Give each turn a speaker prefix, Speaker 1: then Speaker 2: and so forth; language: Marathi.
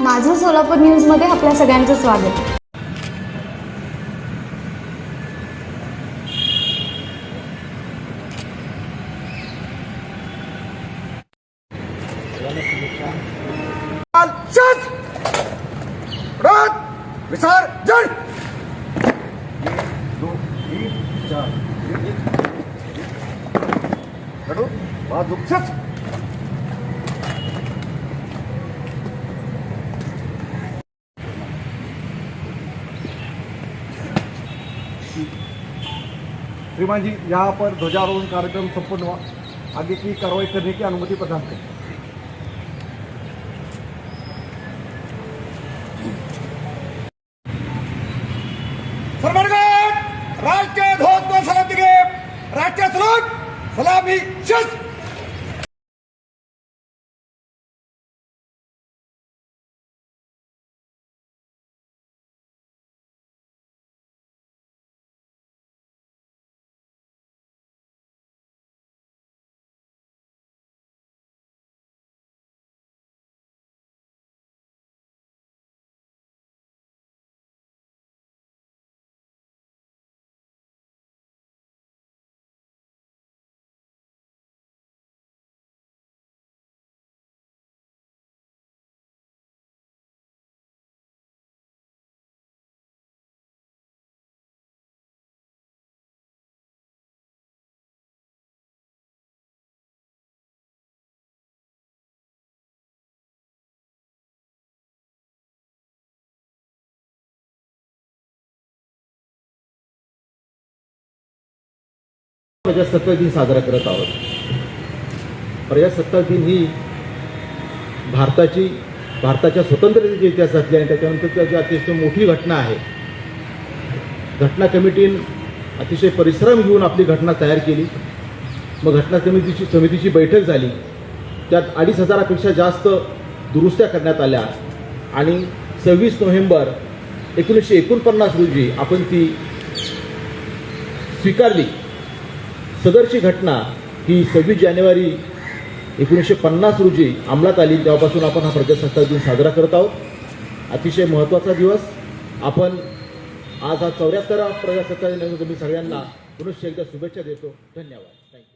Speaker 1: माझं सोलापूर न्यूजमध्ये आपल्या सगळ्यांचं स्वागत.
Speaker 2: शस रात विसार जड वाजूक श्रीमान जी यहाँ पर ध्वजारोहण कार्यक्रम संपन्न हुआ आगे की कार्रवाई करने की अनुमति प्रदान करें म्हणजे
Speaker 3: प्रजासत्ताक दिन साजरा करत आहोत. प्रजासत्ताक दिन ही भारताची भारताच्या स्वतंत्रतेच्या इतिहासातली आणि त्याच्यानंतर त्याची अतिशय मोठी घटना आहे. घटना कमिटीन अतिशय परिश्रम घेऊन आपली घटना तयार केली. मग घटना समितीची समितीची बैठक झाली. त्यात अडीच हजारापेक्षा जास्त दुरुस्त्या करण्यात आल्या. आणि सव्वीस नोव्हेंबर एकोणीसशे एकोणपन्नास रोजी आपण ती स्वीकारली. सदरची घटना ही सव्वीस जानेवारी एकोणीसशे पन्नास रोजी अंमलात आली. तेव्हापासून आपण हा प्रजासत्ताक दिन साजरा करत आहोत. अतिशय महत्त्वाचा दिवस. आपण आज हा चौऱ्याहत्तरा प्रजासत्ताक दिनानिमित्त मी सगळ्यांना पुनश्च एकदा शुभेच्छा देतो. धन्यवाद. थँक्यू